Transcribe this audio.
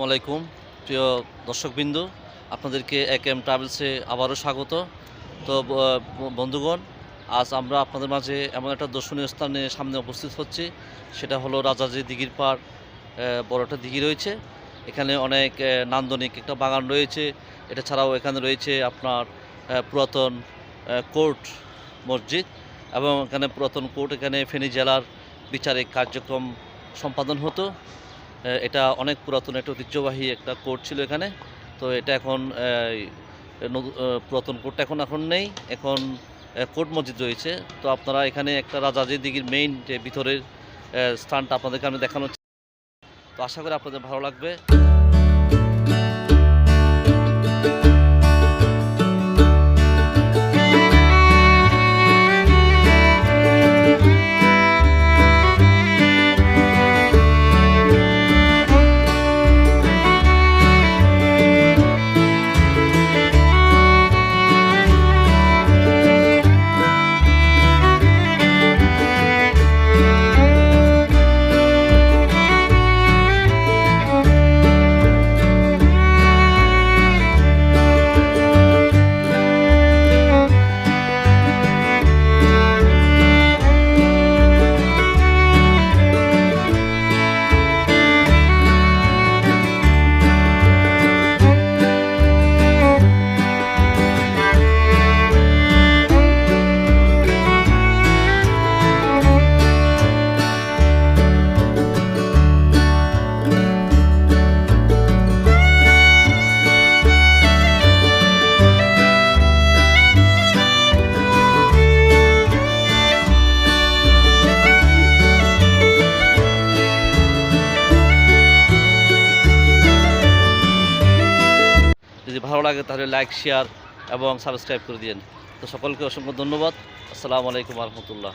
আসসালামু আলাইকুম। প্রিয় দর্শকবৃন্দ, আপনাদেরকে এক এম ট্রাভেলসে আবারও স্বাগত। তো বন্ধুগণ, আজ আমরা আপনাদের মাঝে এমন একটা দর্শনীয় স্থানে সামনে উপস্থিত হচ্ছি। সেটা হলো রাজাজি দিঘির পাড় বড় একটা দিঘি রয়েছে। এখানে অনেক নান্দনিক একটা বাগান রয়েছে। এটা ছাড়াও এখানে রয়েছে আপনার পুরাতন কোর্ট মসজিদ এবং এখানে পুরাতন কোর্ট, এখানে ফেনী জেলার বিচারিক কার্যক্রম সম্পাদন হতো। এটা অনেক পুরাতন, একটা ঐতিহ্যবাহী একটা কোর্ট ছিল এখানে। তো এটা এখন পুরাতন কোর্টটা এখন এখন নেই। এখন কোর্ট মসজিদ রয়েছে। তো আপনারা এখানে একটা রাজাজি দিঘির মেইন যে ভিতরের স্থানটা আপনাদেরকে আমি দেখানো তো আশা করি আপনাদের ভালো লাগবে। ভালো লাগে তাহলে লাইক শেয়ার এবং সাবস্ক্রাইব করে দিন তো সকলকে অসংখ্য ধন্যবাদ। আসসালামু আলাইকুম রহমতুল্লাহ।